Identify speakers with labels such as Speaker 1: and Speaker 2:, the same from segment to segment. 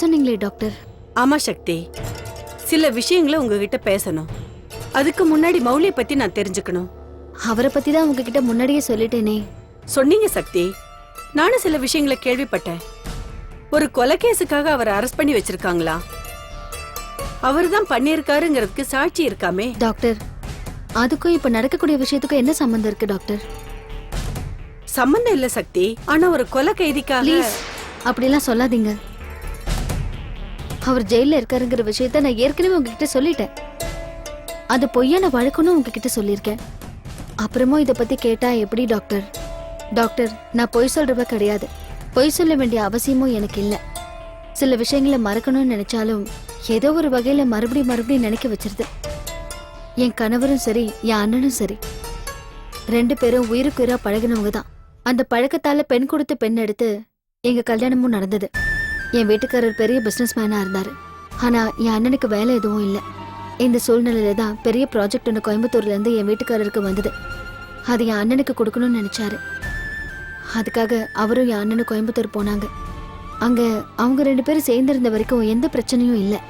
Speaker 1: சொன்னீங்களே டாக்டர்.
Speaker 2: ஆமா சக்தி. சில விஷயங்களை உங்ககிட்ட பேசணும். அதுக்கு முன்னாடி மௌலிய பத்தி நான் தெரிஞ்சுக்கணும்.
Speaker 1: அவரை பத்தி தான் உங்ககிட்ட முன்னாடியே சொல்லிட்டேனே.
Speaker 2: சொன்னீங்க சக்தி. நானும் சில விஷயங்களை கேள்விப்பட்டேன். ஒரு கொலைகேஸுக்காக அவரை அரெஸ்ட் பண்ணி வச்சிருக்காங்களா? அவர் தான் பண்ணியிருக்காருங்கிறதுக்கு சாட்சி இருக்காமே.
Speaker 1: டாக்டர் அதுக்கும் இப்ப நடக்கக்கூடிய விஷயத்துக்கும் என்ன சம்பந்தம் இருக்கு டாக்டர்?
Speaker 2: சம்பந்தம் இல்ல சக்தி. ஆனா ஒரு கொலை கைதிக்காக
Speaker 1: அப்படிலாம் சொல்லாதீங்க. அவர் ஜெயில இருக்காருங்கிற விஷயத்த நான் ஏற்கனவே உங்ககிட்ட சொல்லிட்டேன். அது பொய்யான வழக்குன்னு உங்ககிட்ட சொல்லியிருக்கேன். அப்புறமும் இதை பத்தி கேட்டா எப்படி டாக்டர்? டாக்டர் நான் பொய் சொல்றவ கிடையாது. பொய் சொல்ல வேண்டிய அவசியமும் எனக்கு இல்லை. சில விஷயங்களை மறக்கணும்னு நினைச்சாலும் ஏதோ ஒரு வகையில மறுபடியும் மறுபடியும் நினைக்க வச்சிருது. என் கணவரும் சரி என் அண்ணனும் சரி. ரெண்டு பேரும் உயிருக்குயிரா பழகினவங்க தான். அந்த பழக்கத்தால பெண் கொடுத்து பெண் எடுத்து எங்க கல்யாணமும் நடந்தது. என் வீட்டுக்காரர் பெரிய பிஸ்னஸ் மேனாக இருந்தார். ஆனால் என் அண்ணனுக்கு வேலை எதுவும் இல்லை. இந்த சூழ்நிலையில தான் பெரிய ப்ராஜெக்ட் ஒன்று கோயம்புத்தூர்லேருந்து என் வீட்டுக்காரருக்கு வந்தது. அது என் அண்ணனுக்கு கொடுக்கணும்னு நினச்சாரு. அதுக்காக அவரும் என் அண்ணனும் கோயம்புத்தூர் போனாங்க. அங்கே அவங்க ரெண்டு பேரும் சேர்ந்திருந்த வரைக்கும் எந்த பிரச்சனையும் இல்லை.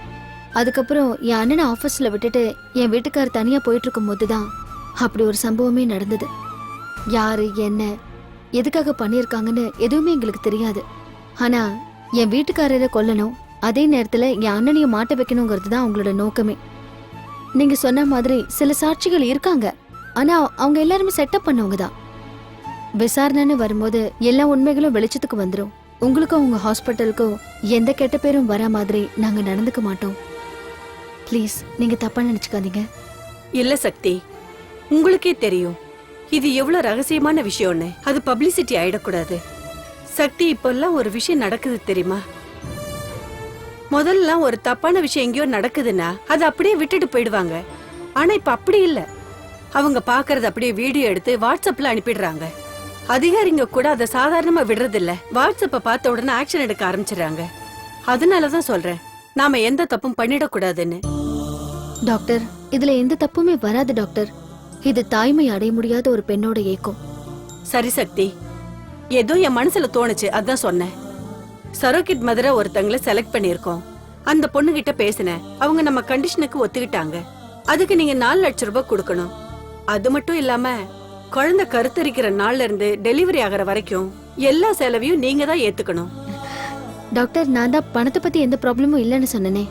Speaker 1: அதுக்கப்புறம் என் அண்ணனை ஆஃபீஸில் விட்டுட்டு என் வீட்டுக்காரர் தனியாக போயிட்டு இருக்கும்போது தான் அப்படி ஒரு சம்பவமே நடந்தது. யார் என்ன எதுக்காக பண்ணியிருக்காங்கன்னு எதுவுமே எங்களுக்கு தெரியாது. ஆனால் என் வீட்டுக்காரரை கொல்லணும். அதே நேரத்துல என் அண்ணனையும் மாட்ட வைக்கணுங்கிறது தான் அவங்களோட நோக்கமே. நீங்க சொன்ன மாதிரி சில சாட்சிகள் இருக்காங்க. ஆனா அவங்க எல்லாருமே செட்டப் பண்ணவங்க தான். விசாரணைன்னு வரும்போது எல்லா உண்மைகளும் வெளிச்சத்துக்கு வந்துடும் உங்களுக்கும் உங்க ஹாஸ்பிட்டலுக்கும் எந்த கெட்ட பேரும் வர மாதிரி நாங்க நடந்துக்க மாட்டோம். ப்ளீஸ் நீங்க தப்பா நினைச்சுக்காதீங்க.
Speaker 2: இல்ல சக்தி உங்களுக்கே தெரியும். இது எவ்வளவு ரகசியமான விஷயம்னு. அது பப்ளிசிட்டி ஆயிடக்கூடாது. சக்தி இப்பெல்லாம் ஒரு விஷயம் நடக்குது தெரியுமா? முதல்ல ஒரு தப்பான விஷயம் எங்கேயோ நடக்குதுன்னா அதை அப்படியே விட்டுட்டு போயிடுவாங்க. ஆனா இப்ப அப்படி இல்ல. அவங்க பாக்குறத அப்படியே வீடியோ எடுத்து வாட்ஸ்அப்ல அனுப்பிடுறாங்க. அதிகாரிங்க கூட அதை சாதாரணமா விடுறது இல்ல வாட்ஸ்அப்ப பார்த்த உடனே ஆக்ஷன் எடுக்க ஆரம்பிச்சிடுறாங்க. அதனாலதான் சொல்றேன் நாம எந்த தப்பும் பண்ணிடக்கூடாதுன்னு.
Speaker 1: டாக்டர் இதுல எந்த தப்புமே வராது டாக்டர். இது தாய்மை அடைய முடியாத ஒரு பெண்ணோட ஏக்கம்.
Speaker 2: சரி சக்தி ஏதோ என் மனசுல தோணுச்சு அதான் சொன்னேன். சரோகிட் மதுரை ஒருத்தங்கள செலக்ட் பண்ணிருக்கோம் அந்த பொண்ணு கிட்ட பேசினேன். அவங்க நம்ம கண்டிஷனுக்கு ஒத்துக்கிட்டாங்க. அதுக்கு நீங்க நாலு லட்சம் ரூபாய் கொடுக்கணும். அது மட்டும் இல்லாம குழந்தை கருத்தரிக்கிற நாள்ல இருந்து டெலிவரி ஆகிற வரைக்கும் எல்லா செலவையும் நீங்க தான் ஏத்துக்கணும்.
Speaker 1: டாக்டர் நான் தான் பணத்தை பத்தி எந்த ப்ராப்ளமும் இல்லைன்னு சொன்னனே.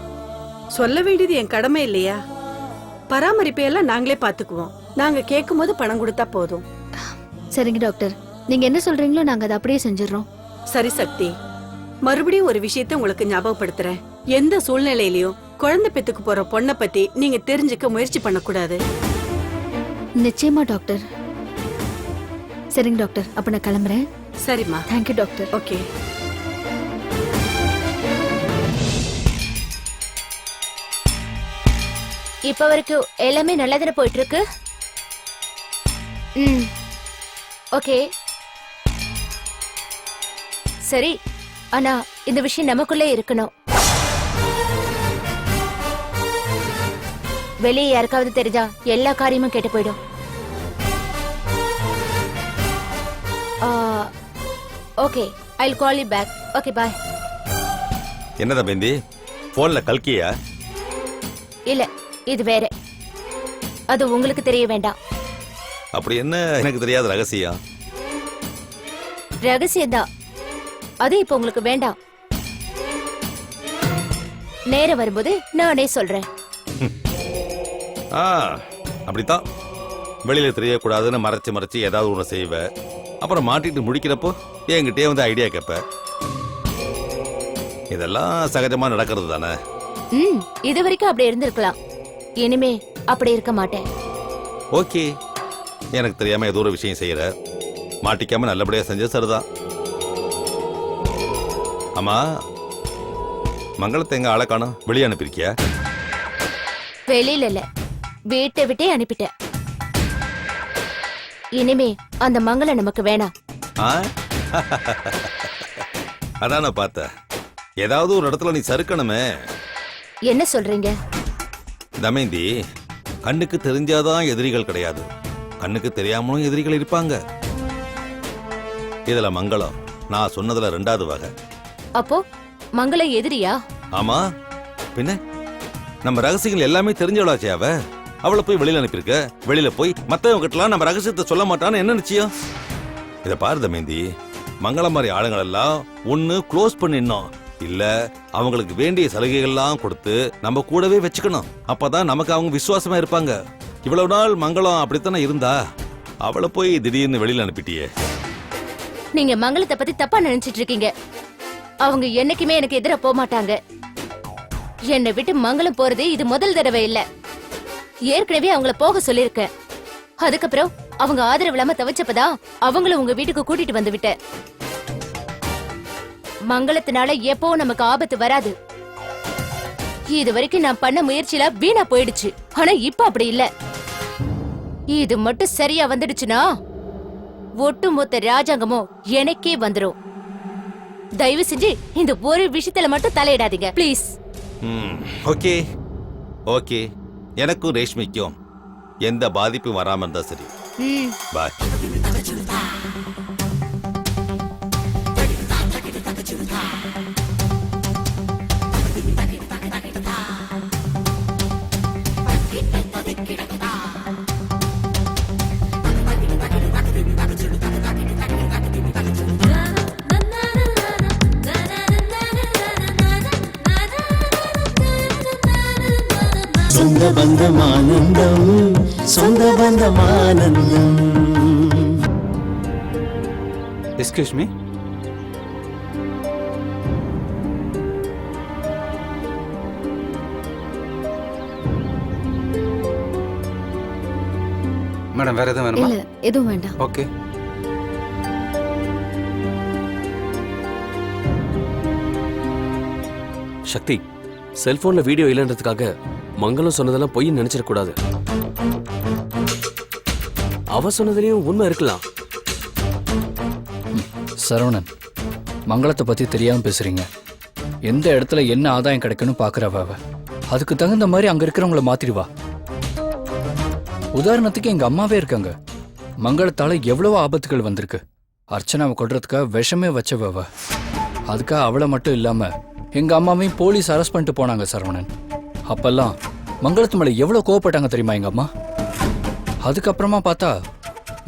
Speaker 2: சொல்ல வேண்டியது என் கடமை இல்லையா? பராமரிப்பை எல்லாம் நாங்களே பாத்துக்குவோம் நாங்க கேட்கும் போது பணம் கொடுத்தா போதும்.
Speaker 1: சரிங்க டாக்டர். நீங்க என்ன சொல்றீங்களோ நாங்க அதை அப்படியே செஞ்சிடறோம்.
Speaker 2: சரி சக்தி. மறுபடியும் ஒரு விஷயத்த உங்களுக்கு ஞாபகப்படுத்துறேன். எந்த சூழ்நிலையிலயும் குழந்தை பெத்துக்கு போற பொண்ணை பத்தி நீங்க தெரிஞ்சுக்க முயற்சி பண்ணக்கூடாது.
Speaker 1: நிச்சயமா டாக்டர். சரிங்க டாக்டர். அப்ப நான் கிளம்புறேன்.
Speaker 2: சரிம்மா.
Speaker 1: Thank you doctor.
Speaker 2: ஓகே.
Speaker 3: இப்ப வரைக்கும் எல்லாமே நல்லதானே போயிட்டு இருக்கு? ம். ஓகே. சரி ஆனா இந்த விஷயம் நமக்குள்ளே இருக்கணும். வெளியே யாருக்காவது தெரிஞ்சா எல்லா காரியமும் கெட்டு போயிடும். Okay I call you back okay bye
Speaker 4: என்னதா பெந்தி? போன்ல கல்கியா?
Speaker 3: இல்ல இது வேற. அது உங்களுக்கு தெரிய வேண்டாம்.
Speaker 4: அப்படி என்ன? எனக்கு தெரியாத ரகசியம்.
Speaker 3: ரகசியம்தான். அது இப்ப உங்களுக்கு வேண்டாம். நேரம் வரும்போது நானே சொல்றேன்.
Speaker 4: ஆ அப்படித்தான். வெளியில தெரியக்கூடாதுன்னு மறைச்சு மறைச்சு ஏதாவது ஒன்று செய்வ. அப்புறம் மாட்டிட்டு முடிக்கிறப்போ என்கிட்டயே வந்து ஐடியா கேட்ப இதெல்லாம் சகஜமா நடக்கிறது தானே?
Speaker 3: ம் இது வரைக்கும் அப்படி இருந்திருக்கலாம். இனிமே அப்படி இருக்க மாட்டேன்.
Speaker 4: ஓகே. எனக்கு தெரியாம ஏதோ ஒரு விஷயம் செய்யற. மாட்டிக்காம நல்லபடியா செஞ்சது சரிதான். ஆமா மங்களத்தை எங்க ஆளை காணோம். வெளியே அனுப்பியிருக்கியா?
Speaker 3: வெளியில இல்ல. வீட்டை விட்டே அனுப்பிட்டேன். இனிமே அந்த மங்களம் நமக்கு வேணாம்.
Speaker 4: ஆ? அதான் நான் பார்த்தேன். ஏதாவது ஒரு இடத்துல நீ சறுக்கணுமே.
Speaker 3: என்ன சொல்றீங்க?
Speaker 4: தமேந்தி கண்ணுக்கு தெரிஞ்சாதான் எதிரிகள் கிடையாது. கண்ணுக்கு தெரியாமலும் எதிரிகள் இருப்பாங்க. இதுல மங்களம் நான் சொன்னதுல ரெண்டாவது வகை.
Speaker 3: அப்போ மங்களம் எதிரியா?
Speaker 4: ஆமா. பின்ன நம்ம ரகசியங்கள் எல்லாமே தெரிஞ்சவளாச்சே அவ. அவளை போய் வெளியில அனுப்பியிருக்க. வெளியில போய் மத்தவங்க கிட்டலாம் நம்ம ரகசியத்தை சொல்ல மாட்டான்னு என்ன நிச்சயம்? இத பாரு தமேந்தி மங்களம் மாதிரி ஆளுங்கள் எல்லாம் ஒண்ணு க்ளோஸ் பண்ணிடணும் இல்ல அவங்களுக்கு வேண்டிய சலுகைகள்லாம் கொடுத்து நம்ம கூடவே வச்சுக்கணும். அப்பதான் நமக்கு அவங்க விசுவாசமா இருப்பாங்க. இவ்வளவு நாள் மங்களம் அப்படித்தானே இருந்தா? அவளை போய் திடீர்னு வெளியில அனுப்பிட்டியே.
Speaker 3: நீங்க மங்களத்தை பத்தி தப்பா நினைச்சிட்டு இருக்கீங்க. அவங்க என்னைக்குமே எனக்கு எதிர போக மாட்டாங்க என்னை விட்டு மங்களம் போறது இது முதல் தடவை இல்ல. ஏற்கனவே அவங்கள போக சொல்லிருக்கேன் அதுக்கப்புறம் அவங்க ஆதரவு இல்லாம தவிச்சப்பதா அவங்கள உங்க வீட்டுக்கு கூட்டிட்டு வந்து விட்டேன் மங்களத்தினால எப்பவும் நமக்கு ஆபத்து வராது. இது வரைக்கும் நான் பண்ண முயற்சியில வீணா போயிடுச்சு. ஆனா இப்ப அப்படி இல்ல. இது மட்டும் சரியா வந்துடுச்சுன்னா ஒட்டுமொத்த ராஜாங்கமும் எனக்கே வந்துடும் தயவு செஞ்சு இந்த ஒரு விஷயத்துல மட்டும் தலையிடாதீங்க ப்ளீஸ்
Speaker 4: ம் ஓகே. ஓகே. எனக்கும் ரேஷ்மிக்கும் எந்த பாதிப்பும் வராம இருந்தா சரி. பாய்
Speaker 5: பந்தமானந்தம்
Speaker 6: எஸ்கியூஸ் மீ மேடம் வேற எதுவும் வேணுமா?
Speaker 1: இல்ல எதுவும் வேண்டாம்.
Speaker 6: ஓகே
Speaker 7: சக்தி செல்போன்ல வீடியோ இல்லைன்றதுக்காக மங்களம் சொன்னதெல்லாம் பொய்ன்னு நினைச்சிடக்கூடாது. அவ சொன்னதுலயும் உண்மை இருக்கலாம்.
Speaker 8: சரவணன் மங்களத்தை பத்தி தெரியாம பேசுறீங்க. எந்த இடத்துல என்ன ஆதாயம் கிடைக்குன்னு பாக்குறவ அவ அதுக்கு தகுந்த மாதிரி அங்க இருக்கிறவங்கள மாத்திடுவா. உதாரணத்துக்கு எங்க அம்மாவே இருக்காங்க. மங்களத்தால எவ்வளவோ ஆபத்துகள் வந்திருக்கு. அர்ச்சனாவை கொல்றதுக்காக விஷமே வச்சவ அவ. அதுக்காக அவளை மட்டும் இல்லாம எங்க அம்மாவையும் போலீஸ் அரெஸ்ட் பண்ணிட்டு போனாங்க சரவணன். அப்பெல்லாம் மங்களத்து மேல எவ்வளவு கோவப்பட்டாங்க தெரியுமா எங்க அம்மா? அதுக்கப்புறமா பார்த்தா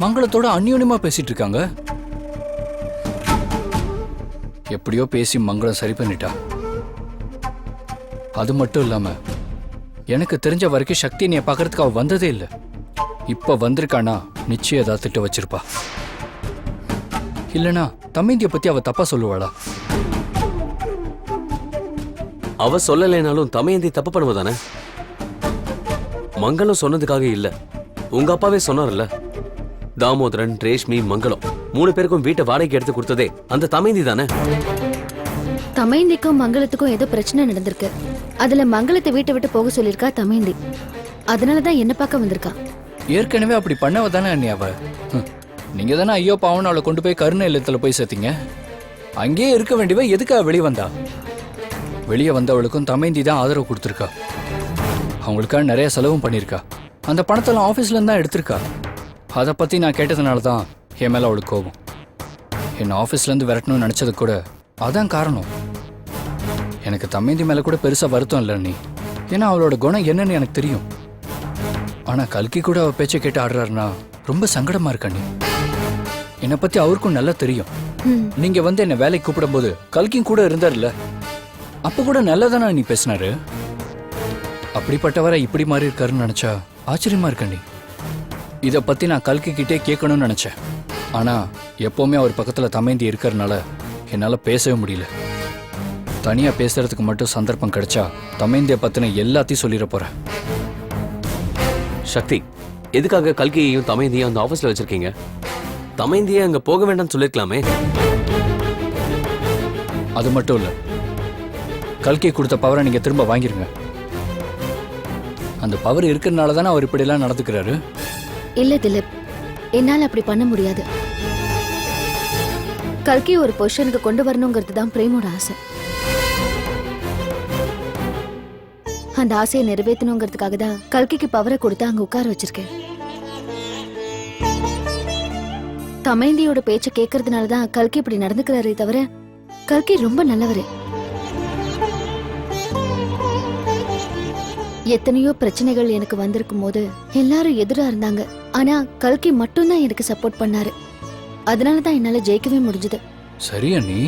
Speaker 8: மங்களத்தோட அந்யோன்யமா பேசிட்டு இருக்காங்க. எப்படியோ பேசி மங்களம் சரி பண்ணிட்டா. அது மட்டும் இல்லாம எனக்கு தெரிஞ்ச வரைக்கும் சக்தி நீ பார்க்கறதுக்கு அவ வந்ததே இல்லை. இப்ப வந்திருக்கானா நிச்சயம் ஏதாவது திட்டு வச்சிருப்பா. இல்லனா தமிந்திய பத்தி அவ தப்பா சொல்லுவாளா?
Speaker 7: அவ சொல்லலைனாலும் தமையந்தி தப்பு பண்ணுவதானே? மங்களம் சொன்னதுக்காக இல்லை. உங்க அப்பாவே சொன்னார்ல? தாமோதரன் ரேஷ்மி மங்களம் மூணு பேருக்கும் வீட்டை வாடகைக்கு எடுத்து கொடுத்ததே அந்த தமையந்தி தானே?
Speaker 1: தமைந்திக்கும் மங்களத்துக்கும் ஏதோ பிரச்சனை நடந்திருக்கு. அதுல மங்களத்தை வீட்டை விட்டு போக சொல்லியிருக்கா தமைந்தி. அதனாலதான் என்ன பார்க்க வந்திருக்கா.
Speaker 8: ஏற்கனவே அப்படி பண்ணவ தானே அண்ணி அவ. நீங்க தானே ஐயோ பாவன் அவளை கொண்டு போய் கருணை இல்லத்துல போய் சேர்த்தீங்க? அங்கேயே இருக்க வேண்டியவ எதுக்காக வெளியே வந்தா? வெளியே வந்தவளுக்கும் தமைந்தி தான் ஆதரவு கொடுத்துருக்கா. அவங்களுக்காக நிறைய செலவும் பண்ணியிருக்கா. அந்த பணத்தெல்லாம் ஆஃபீஸ்ல இருந்து தான் எடுத்திருக்கா. அதை பத்தி நான் கேட்டதுனால தான் என் மேல அவளுக்கு கோபம். என்னை ஆஃபீஸ்ல இருந்து விரட்டணும்னு நினைச்சது கூட அதான் காரணம். எனக்கு தமைந்தி மேல கூட பெருசா வருத்தம் இல்லை நீ ஏன்னா அவளோட குணம் என்னன்னு எனக்கு தெரியும். ஆனா கல்கி கூட அவ பேச்சை கேட்டு ஆடுறாருன்னா ரொம்ப சங்கடமா இருக்கா நீ என்னை பத்தி அவருக்கும் நல்லா தெரியும்.
Speaker 1: ம்,
Speaker 8: நீங்க வந்து என்ன வேலைக்கு கூப்பிடும்போது கல்கியும் கூட இருந்தார்ல அப்ப கூட நல்லதானே நீ பேசினாரு? அப்படிப்பட்டவரை இப்படி மாறி இருக்காருன்னு நினைச்சா ஆச்சரியமா இருக்க நீ இத பத்தி நான் கல்கி கிட்டே கேட்கணும்னு நினைச்சேன். ஆனா எப்பவுமே அவர் பக்கத்துல தமைந்தி இருக்கறனால என்னால பேசவே முடியல. தனியா பேசுறதுக்கு மட்டும் சந்தர்ப்பம் கிடைச்சா தமைந்திய பத்தின எல்லாத்தையும் சொல்லிட போறேன்.
Speaker 7: சக்தி எதுக்காக கல்கியையும் தமையந்தியும் அந்த ஆபீஸ்ல வச்சிருக்கீங்க? தமையந்தியை அங்க போக வேண்டாம்னு சொல்லிருக்கலாமே.
Speaker 8: அது மட்டும் இல்ல. கல்கி கொடுத்த பவரை நீங்க திரும்ப வாங்கிருங்க. அந்த பவர் இருக்கிறனால தானே அவர் இப்படியெல்லாம் நடந்துக்கிறாரு?
Speaker 1: இல்ல திலீப் என்னால அப்படி பண்ண முடியாது. கல்கி ஒரு பொசிஷனுக்கு கொண்டு வரணுங்கிறது தான் பிரேமோட ஆசை. அந்த ஆசையை நிறைவேற்றணுங்கிறதுக்காக தான் கல்கிக்கு பவரை கொடுத்து அங்க உட்கார வச்சிருக்கேன். தமைந்தியோட பேச்சை கேட்கறதுனால தான் கல்கி இப்படி நடந்துக்கிறாரே தவிர கல்கி ரொம்ப நல்லவர். எத்தனையோ பிரச்சனைகள் எனக்கு வந்திருக்கும் போது எல்லாரும் எதிரா இருந்தாங்க. ஆனா கல்கி மட்டும்தான் எனக்கு சப்போர்ட் பண்ணாரு. அதனால தான் என்னால ஜெயிக்கவே முடிஞ்சது.
Speaker 8: சரி அண்ணி.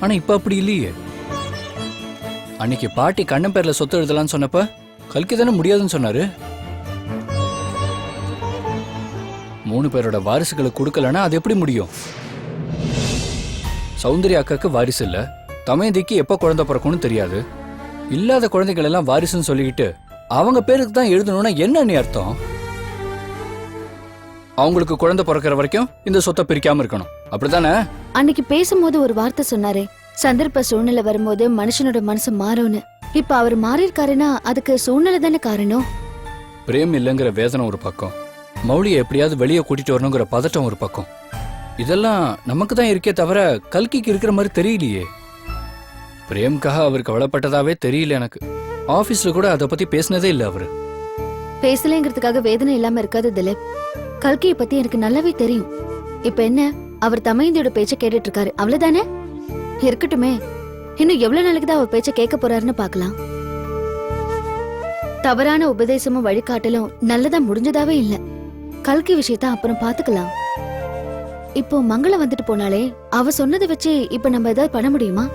Speaker 8: ஆனா இப்ப அப்படி இல்லையே. அன்னைக்கு பாட்டி கண்ணன் பேர்ல சொத்து எழுதலாம்னு சொன்னப்ப கல்கி தானே முடியாதுன்னு சொன்னாரு. மூணு பேரோட வாரிசுகளை கொடுக்கலன்னா அது எப்படி முடியும்? சௌந்தர்யா அக்காக்கு வாரிசு இல்ல. தமயந்திக்கு எப்ப குழந்தை பிறக்கும்னு தெரியாது. இல்லாத குழந்தைகள் எல்லாம் வாரிசுன்னு சொல்லிக்கிட்டு அவங்க பேருக்கு தான் எழுதணும்னா என்ன அண்ணி அர்த்தம்? அவங்களுக்கு குழந்தை பிறக்கிற வரைக்கும் இந்த சொத்தை பிரிக்காம இருக்கணும். அப்படித்தானே?
Speaker 1: அன்னைக்கு பேசும்போது ஒரு வார்த்தை சொன்னாரே. சந்தர்ப்ப சூழ்நிலை வரும்போது மனுஷனோட மனசு மாறும்னு. இப்ப அவர் மாறியிருக்காருன்னா அதுக்கு சூழ்நிலை தானே காரணம்?
Speaker 8: பிரேம் இல்லைங்கிற வேதனை ஒரு பக்கம். மௌலியை எப்படியாவது வெளியே கூட்டிட்டு வரணுங்கிற பதட்டம் ஒரு பக்கம். இதெல்லாம் நமக்கு தான் இருக்கே தவிர கல்கிக்கு இருக்கிற மாதிரி தெரியலையே. பிரேம்காக அவர் கவலைப்பட்டதாவே தெரியல எனக்கு. ஆபீஸ்ல கூட அதை பத்தி பேசினதே இல்ல அவரு.
Speaker 1: பேசலைங்கிறதுக்காக வேதனை இல்லாம இருக்காது திலீப். கல்கியை பத்தி எனக்கு நல்லாவே தெரியும். இப்ப என்ன அவர் தமையந்தியோட பேச்ச கேட்டுட்டு இருக்காரு அவ்வளவுதானே? இருக்கட்டுமே. இன்னும் எவ்வளவு நாளைக்கு தான் அவர் பேச்ச கேட்க போறாருன்னு பார்க்கலாம். தவறான உபதேசமும் வழிகாட்டலும் நல்லதா முடிஞ்சதாவே இல்ல. கல்கி விஷயத்த அப்புறம் பாத்துக்கலாம். இப்போ மங்களம் வந்துட்டு போனாலே அவ சொன்னதை வச்சு இப்ப நம்ம ஏதாவது பண்ண முடியுமா?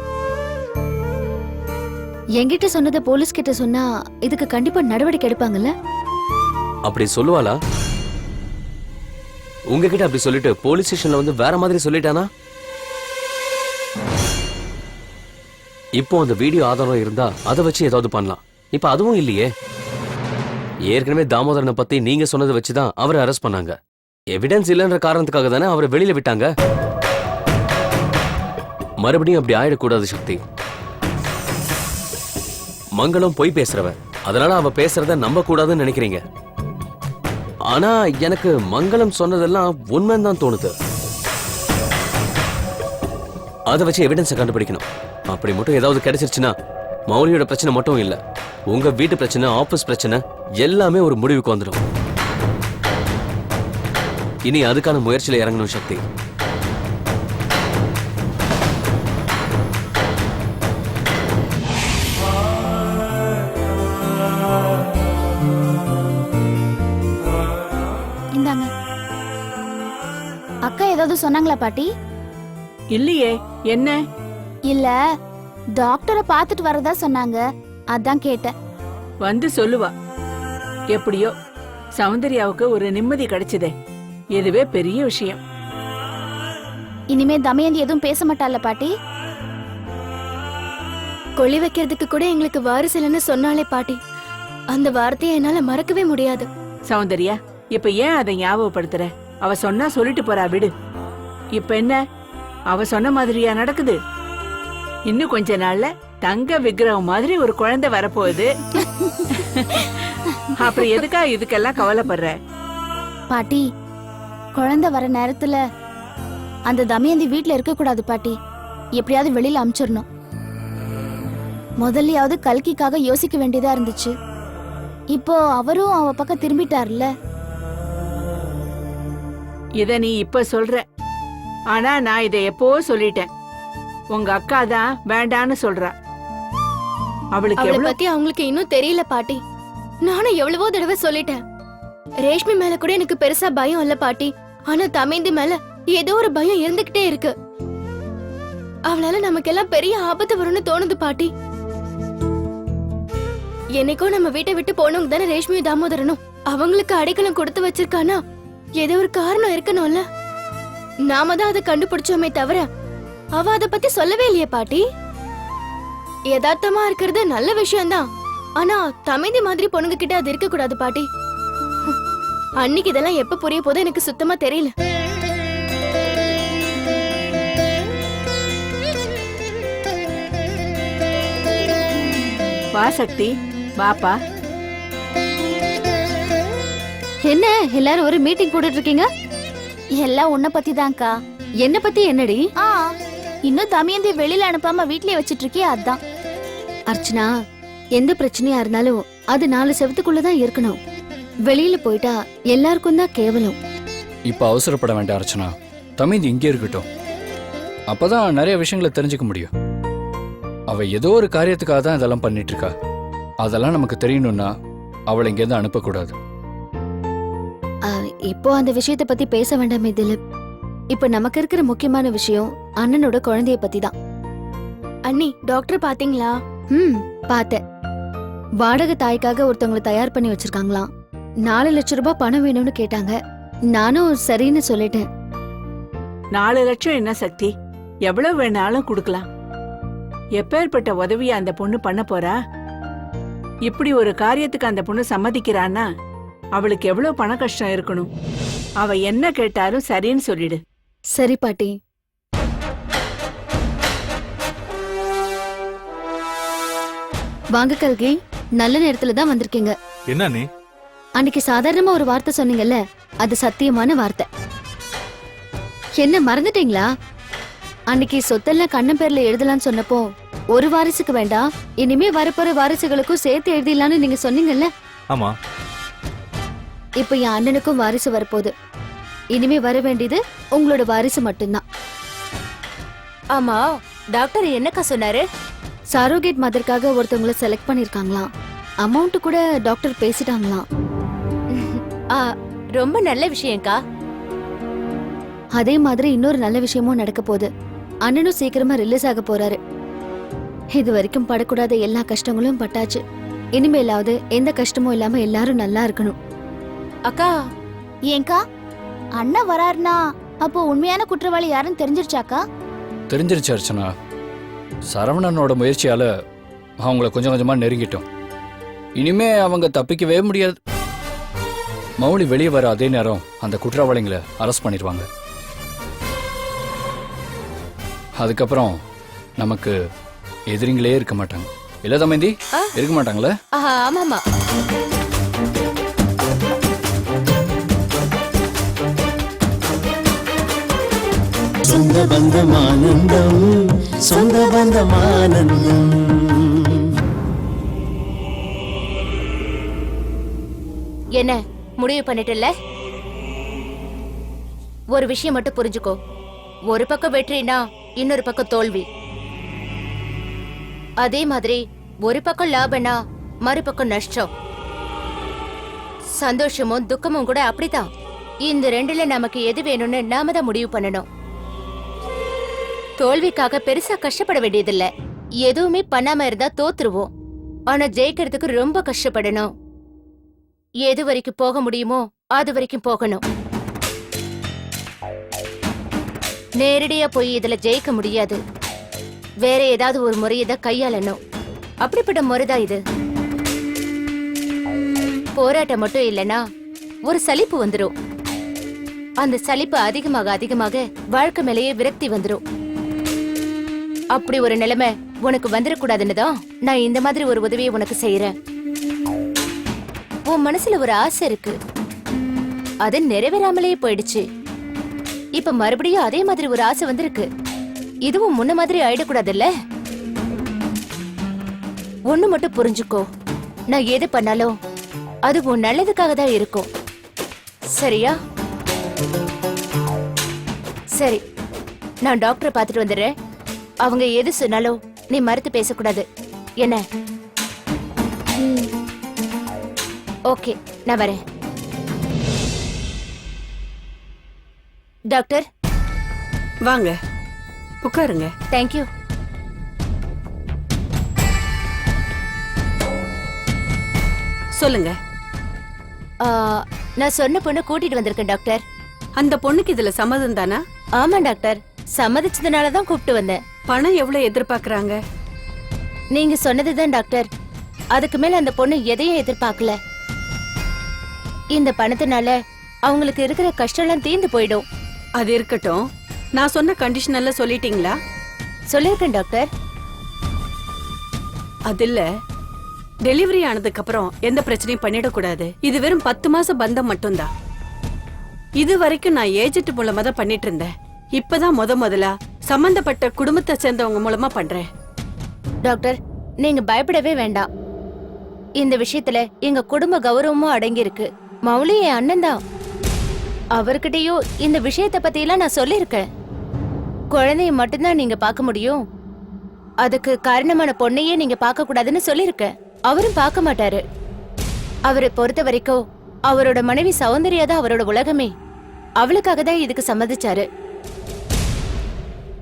Speaker 1: என்கிட்ட சொன்னதை போலீஸ் கிட்ட சொன்னா இதுக்கு கண்டிப்பா நடவடிக்கை எடுப்பாங்கல்ல?
Speaker 7: அப்படி சொல்லுவாளா? உங்ககிட்ட அப்படி சொல்லிட்டு போலீஸ் ஸ்டேஷன்ல வந்து வேற மாதிரி சொல்லிட்டானா? இப்போ அந்த வீடியோ ஆதாரம் இருந்தா அதை வச்சு ஏதாவது பண்ணலாம். இப்ப அதுவும் இல்லையே. ஏற்கனவே தாமோதரனை பத்தி நீங்க சொன்னதை வச்சுதான் அவரை அரெஸ்ட் பண்ணாங்க. எவிடன்ஸ் இல்லைன்ற காரணத்துக்காக தானே அவரை வெளியில விட்டாங்க? மறுபடியும் அப்படி ஆயிடக்கூடாது சக்தி. மங்களம் பொய் பேசுறவ. அதனால அவ பேசுறத நம்ப கூடாதுன்னு நினைக்கிறீங்க. ஆனா எனக்கு மங்களம் சொன்னதெல்லாம் உண்மைன்னு தான் தோணுது. அதை வச்சு எவிடன்ஸை கண்டுபிடிக்கணும். அப்படி மட்டும் ஏதாவது கிடைச்சிருச்சுன்னா மௌலியோட பிரச்சனை மட்டும் இல்ல. உங்க வீட்டு பிரச்சனை ஆபீஸ் பிரச்சனை எல்லாமே ஒரு முடிவுக்கு வந்துடும். இனி அதுக்கான முயற்சியில இறங்கணும் சக்தி.
Speaker 9: சொன்னாங்களா பாட்டி?
Speaker 2: இல்லையே என்ன?
Speaker 9: இல்ல டாக்டரை பார்த்துட்டு வரதா சொன்னாங்க. அதான் கேட்டேன்.
Speaker 2: வந்து சொல்லுவா. எப்படியோ சௌந்தர்யாவுக்கு ஒரு நிம்மதி கிடைச்சதே. இதுவே பெரிய விஷயம்.
Speaker 9: இனிமே தமயந்தி எதுவும் பேச மாட்டால பாட்டி?
Speaker 1: கொள்ளி வைக்கிறதுக்கு கூட எங்களுக்கு வாரிசு இல்லைன்னு சொன்னாலே பாட்டி. அந்த வார்த்தையை என்னால மறக்கவே முடியாது.
Speaker 2: சௌந்தர்யா இப்ப ஏன் அதை ஞாபகப்படுத்துற? அவ சொன்னா சொல்லிட்டு போறா விடு. இப்ப என்ன? அவ சொன்ன மாதிரியா நடக்குது? இன்னும் கொஞ்ச நாள்ல தங்க விக்கிரகம் மாதிரி ஒரு குழந்தை வரப்போகுது. அப்புறம் எதுக்கா இதுக்கெல்லாம் கவலைப்படுற?
Speaker 9: பாட்டி குழந்தை வர நேரத்துல அந்த தமயந்தி வீட்ல இருக்க கூடாது பாட்டி. எப்படியாவது வெளியில அமிச்சிடணும். முதல்லயாவது கல்கிக்காக யோசிக்க வேண்டியதா இருந்துச்சு. இப்போ அவரும் அவ பக்கம் திரும்பிட்டார்ல.
Speaker 2: இத நீ இப்ப சொல்ற. ஆனா நான் இதை எப்போ சொல்லிட்டேன். உங்க அக்கா தான் வேண்டான்னு சொல்றா. அவளுக்கு
Speaker 1: அவளை
Speaker 2: எவ்வளவு
Speaker 1: பத்தி அவங்களுக்கு இன்னும் தெரியல பாட்டி. நானும் எவ்வளவோ தடவை சொல்லிட்டேன். ரேஷ்மி மேல கூட எனக்கு பெருசா பயம் இல்ல பாட்டி. ஆனா தமேந்தி மேல ஏதோ ஒரு பயம் இருந்துகிட்டே இருக்கு. அவளால நமக்கெல்லாம் பெரிய ஆபத்து வரும்னு தோணுது பாட்டி. என்னைக்கோ நம்ம வீட்டை விட்டு போனவங்க தானே ரேஷ்மியும் தாமோதரனும். அவங்களுக்கு அடைக்கலம் கொடுத்து வச்சிருக்கானா? ஏதோ ஒரு காரணம் இருக்கணும்ல. நாம தான் அதை கண்டுபிடிச்சோமே தவிர அவ அத பத்தி சொல்லவே இல்லையே பாட்டி. யதார்த்தமா இருக்கிறது நல்ல விஷயம்தான். ஆனா தமைதி மாதிரி பொண்ணுங்க கிட்ட அது இருக்க கூடாது பாட்டி. அன்னைக்கு இதெல்லாம் எப்ப புரிய போதோ எனக்கு சுத்தமா தெரியல.
Speaker 2: வா சக்தி வாப்பா
Speaker 1: என்ன எல்லாரும் ஒரு மீட்டிங் போட்டுட்டு இருக்கீங்க?
Speaker 9: எல்லாம் உன்னை பத்தி தான்க்கா
Speaker 1: என்ன பத்தி என்னடி?
Speaker 9: ஆ இன்னும் தமயந்தி வெளியில அனுப்பாம வீட்லயே வச்சிட்டு இருக்கியே அதான்.
Speaker 1: அர்ச்சனா எந்த பிரச்சனையா இருந்தாலும் அது நாலு செவத்துக்குள்ளதான் இருக்கணும். வெளியில போயிட்டா எல்லாருக்கும் தான் கேவலம்.
Speaker 8: இப்ப அவசரப்பட வேண்டாம் அர்ச்சனா. தமிழ் இங்கே இருக்கட்டும். அப்பதான் நிறைய விஷயங்களை தெரிஞ்சுக்க முடியும். அவ ஏதோ ஒரு காரியத்துக்காக தான் இதெல்லாம் பண்ணிட்டு இருக்கா அதெல்லாம் நமக்கு தெரியணும்னா அவளை இங்கேருந்து அனுப்பக்கூடாது.
Speaker 1: இப்போ அந்த விஷயத்தை பத்தி பேச வேண்டாமே திலீப் இப்ப நமக்கு இருக்கிற முக்கியமான விஷயம் அண்ணனோட குழந்தைய பத்தி தான்
Speaker 9: அண்ணி டாக்டர் பாத்தீங்களா?
Speaker 1: ம் பார்த்தேன். வாடகை தாய்க்காக ஒருத்தவங்களை தயார் பண்ணி வச்சிருக்காங்களாம். நாலு லட்சம் ரூபாய் பணம் வேணும்னு கேட்டாங்க. நானும் சரின்னு சொல்லிட்டேன்.
Speaker 10: நாலு லட்சம் என்ன சக்தி? எவ்வளவு வேணாலும் கொடுக்கலாம். எப்பேற்பட்ட உதவியை அந்த பொண்ணு பண்ண போறா? இப்படி ஒரு காரியத்துக்கு அந்த பொண்ணு சம்மதிக்கிறான்னா அவளுக்கு எவ்வளவு பண கஷ்டம் இருக்கணும்? அவ என்ன கேட்டாலும் சரின்னு சொல்லிடு.
Speaker 1: சரி பாட்டி. வாங்க கல்கி. நல்ல நேரத்துல தான் வந்திருக்கீங்க.
Speaker 11: என்ன நீ?
Speaker 1: அன்னைக்கு சாதாரணமா ஒரு வார்த்தை சொன்னீங்கல்ல? அது சத்தியமான வார்த்தை. என்ன மறந்துட்டீங்களா? அன்னைக்கு சொத்தெல்லாம் கண்ணன் பேர்ல எழுதலாம்னு சொன்னப்போ ஒரு வாரிசுக்கு வேண்டாம் இனிமே வரப்போற வாரிசுகளுக்கும் சேர்த்து எழுதிடலாம்னு நீங்க சொன்னீங்கல்ல?
Speaker 11: ஆமா.
Speaker 1: இப்ப என் அண்ணனுக்கும் வாரிசு வரப்போகுது. இனிமே வர வேண்டியது உங்களோட வாரிசு மட்டும்தான்.
Speaker 3: ஆமா டாக்டர் என்னக்கா சொன்னாரு?
Speaker 1: சரோகேட் மதற்காக ஒருத்தவங்கள செலக்ட் பண்ணிருக்காங்களாம். அமௌண்ட் கூட டாக்டர் பேசிட்டாங்களாம்.
Speaker 3: ஆ, ரொம்ப நல்ல விஷயம்க்கா.
Speaker 1: அதே மாதிரி இன்னொரு நல்ல விஷயமும் நடக்க போகுது. அண்ணனும் சீக்கிரமா ரிலீஸ் ஆக போறாரு. இது வரைக்கும் படக்கூடாத எல்லா கஷ்டங்களும் பட்டாச்சு. இனிமேலாவது எந்த கஷ்டமும் இல்லாம எல்லாரும் நல்லா இருக்கணும்.
Speaker 3: அக்கா.
Speaker 9: ஏங்கா அண்ணன் வராருனா அப்போ உண்மையான குற்றவாளி யாருன்னு தெரிஞ்சிருச்சாக்கா
Speaker 8: தெரிஞ்சிருச்சு அர்ச்சனா. சரவணனோட முயற்சியால அவங்கள கொஞ்சம் கொஞ்சமா நெருங்கிட்டோம். இனிமே அவங்க தப்பிக்கவே முடியாது. மௌலி வெளியே வர அதே நேரம் அந்த குற்றவாளிகளை அரெஸ்ட் பண்ணிடுவாங்க. அதுக்கப்புறம் நமக்கு எதிரிங்களே இருக்க மாட்டாங்க. இல்ல தமேந்தி இருக்க மாட்டாங்களே?
Speaker 3: ஆமாமா
Speaker 5: சொந்த பந்தமானந்தம் சொந்த பந்தமானந்தம்.
Speaker 3: என்ன முடிவு பண்ணிட்டல ஒரு விஷயம் மட்டும் புரிஞ்சுக்கோ. ஒரு பக்கம் வெற்றினா இன்னொரு பக்கம் தோல்வி. அதே மாதிரி ஒரு பக்கம் லாபம்னா மறுபக்கம் நஷ்டம். சந்தோஷமும் துக்கமும் கூட அப்படிதான் இந்த ரெண்டுல நமக்கு எது வேணும்னு நாம தான் முடிவு பண்ணணும். தோல்விக்காக பெருசா கஷ்டப்பட வேண்டியதில்ல. எதுவுமே பண்ணாம இருந்தா தோத்துருவோம். ஆனா ஜெயிக்கிறதுக்கு ரொம்ப கஷ்டப்படணும். எது வரைக்கும் போக முடியுமோ அது வரைக்கும் போகணும். நேரடியா போய் இதுல ஜெயிக்க முடியாது. வேற ஏதாவது ஒரு முறையை தான் கையாளணும். அப்படிப்பட்ட முறைதான் இது. போராட்டம் மட்டும் இல்லனா ஒரு சலிப்பு வந்துடும் அந்த சலிப்பு அதிகமாக அதிகமாக வாழ்க்கை மேலேயே விரக்தி வந்துடும் அப்படி ஒரு நிலைமை உனக்கு வந்துடக்கூடாதுன்னு தான் நான் இந்த மாதிரி ஒரு உதவியை உனக்கு செய்யறேன் உன் மனசுல ஒரு ஆசை இருக்கு. அது நிறைவேறாமலே போயிடுச்சு. இப்ப மறுபடியும் அதே மாதிரி ஒரு ஆசை வந்திருக்கு. இதுவும் முன்ன மாதிரி ஆயிடக்கூடாதுல்ல? ஒண்ணு மட்டும் புரிஞ்சுக்கோ. நான் எது பண்ணாலும் அது உன் நல்லதுக்காக தான் இருக்கும். சரியா? சரி. நான் டாக்டரை பார்த்துட்டு வந்துடுறேன். அவங்க எது சொன்னாலும் நீ மறுத்து பேசக்கூடாது. என்ன? ஓகே நான் வரேன். டாக்டர்?
Speaker 2: வாங்க. உட்காருங்க.
Speaker 3: தேங்க்யூ
Speaker 2: சொல்லுங்க.
Speaker 3: நான் சொன்ன பொண்ணு கூட்டிட்டு வந்திருக்கேன் டாக்டர்.
Speaker 2: அந்த பொண்ணுக்கு இதுல சம்மதம் தானா?
Speaker 3: ஆமா டாக்டர். சம்மதிச்சதுனால தான் கூப்பிட்டு வந்தேன்.
Speaker 2: பணம் எவ்வளவு எதிர்பார்க்கறாங்க?
Speaker 3: நீங்க சொன்னதுதான் டாக்டர். அதுக்கு மேல அந்த பொண்ணு எதையும் எதிர்பார்க்கல. இந்த பணத்தினால அவங்களுக்கு இருக்கிற கஷ்டம்லாம் தீர்ந்து போயிடும்.
Speaker 2: அது இருக்கட்டும். நான் சொன்ன கண்டிஷன் எல்லாம் சொல்லிட்டீங்களா?
Speaker 3: சொல்லிருக்கேன் டாக்டர்.
Speaker 2: அது இல்ல. டெலிவரி ஆனதுக்கு அப்புறம் எந்த பிரச்சனையும் பண்ணிடக்கூடாது. இது வெறும் பத்து மாசம் பந்தம் மட்டும்தான். இது வரைக்கும் நான் ஏஜென்ட் மூலமா தான் பண்ணிட்டு இருந்தேன். இப்பதான் முத முதலா சம்பந்தப்பட்ட குடும்பத்தை சேர்ந்தவங்க மூலமா பண்றேன்.
Speaker 3: டாக்டர் நீங்க பயப்படவே வேண்டாம். இந்த விஷயத்துல எங்க குடும்ப கௌரவமும் அடங்கியிருக்கு. மௌலி என் அண்ணன் தான். அவர்கிட்டயும் இந்த விஷயத்த பத்தியெல்லாம் நான் சொல்லியிருக்கேன். குழந்தைய மட்டும்தான் நீங்க பார்க்க முடியும். அதுக்கு காரணமான பொண்ணையே நீங்க பார்க்க கூடாதுன்னு சொல்லியிருக்கேன். அவரும் பார்க்க மாட்டாரு. அவரை பொறுத்த வரைக்கும் அவரோட மனைவி சௌந்தர்யா தான் அவரோட உலகமே. அவளுக்காக தான் இதுக்கு சம்மதிச்சாரு.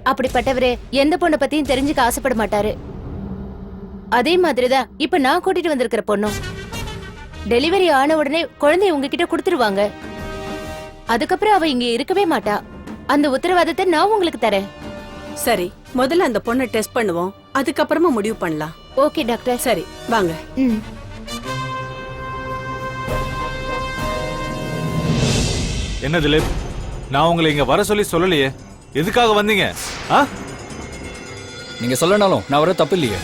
Speaker 3: அப்படிப்பட்டவரு எந்த பொண்ணை பத்தியும் தெரிஞ்சுக்க ஆசைப்பட மாட்டாரு. அதே மாதிரிதான் இப்ப நான் கூட்டிட்டு வந்திருக்கிற பொண்ணும். டெலிவரி ஆன உடனே குழந்தைய உங்ககிட்ட கொடுத்துருவாங்க. அதுக்கப்புறம் அவ இங்க இருக்கவே மாட்டா. அந்த உத்தரவாதத்தை நான் உங்களுக்கு தரேன்.
Speaker 2: சரி முதல்ல அந்த பொண்ணை டெஸ்ட் பண்ணுவோம். அதுக்கப்புறமா முடிவு பண்ணலாம்.
Speaker 3: Okay doctor.
Speaker 2: சரி வாங்க.
Speaker 3: ம்.
Speaker 11: என்ன திலீப் நான் உங்களை இங்க வர சொல்லி சொல்லலையே. எதுக்காக வந்தீங்க? ஆ?
Speaker 8: நீங்க சொல்லனாலும் நான் வர தப்பு இல்லையே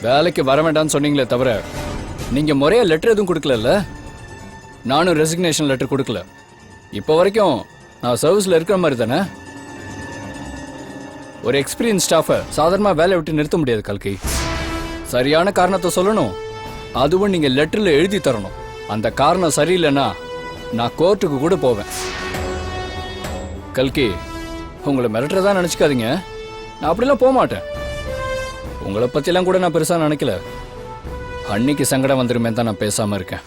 Speaker 8: வேலைக்கு வர வேண்டாம்னு சொன்னீங்களே தவிர நீங்க முறையா லெட்டர் எதுவும் கொடுக்கலல்ல? நானும் ரெசிக்னேஷன் லெட்டர் கொடுக்கல. இப்போ வரைக்கும் நான் சர்வீஸ்ல இருக்கிற மாதிரி தானே? ஒரு எக்ஸ்பீரியன்ஸ் ஸ்டாஃபை சாதாரணமாக வேலையை விட்டு நிறுத்த முடியாது கல்கி. சரியான காரணத்தை சொல்லணும். அதுவும் நீங்க லெட்டர்ல எழுதி தரணும். அந்த காரணம் சரியில்லைன்னா நான் கோர்ட்டுக்கு கூட போவேன். கல்கி உங்களை மிரட்டுறதா நினச்சிக்காதீங்க. நான் அப்படிலாம் போக மாட்டேன் உங்களை பற்றிலாம் கூட நான் பெருசாக நினைக்கல. அன்னைக்கு சங்கடம் வந்துருமே தான் நான் பேசாமல் இருக்கேன்.